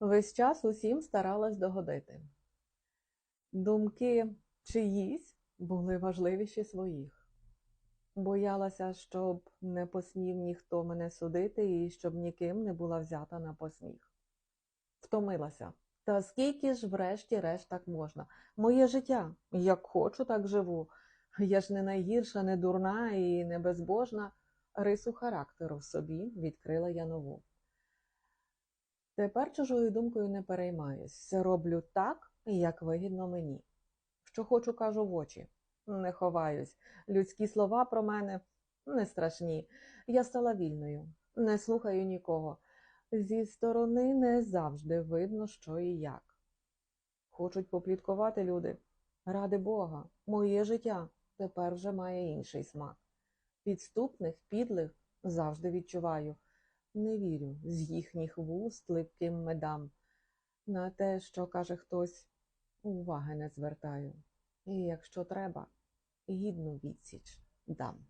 Весь час усім старалась догодити. Думки чиїсь були важливіші своїх. Боялася, щоб не посмів ніхто мене судити і щоб ніким не була взята на посміх. Втомилася. Та скільки ж врешті-решт так можна? Моє життя, як хочу, так живу. Я ж не найгірша, не дурна і не безбожна. Рису характеру в собі відкрила я нову. Тепер чужою думкою не переймаюсь. Роблю так, як вигідно мені. Що хочу, кажу в очі. Не ховаюсь. Людські слова про мене не страшні. Я стала вільною, не слухаю нікого. Зі сторони не завжди видно, що і як. Хочуть попліткувати люди. Ради Бога, моє життя тепер вже має інший смак. Підступних, підлих завжди відчуваю. Не вірю з їхніх вуст липким медам. На те, що каже хтось, уваги не звертаю. І якщо треба, гідну відсіч дам.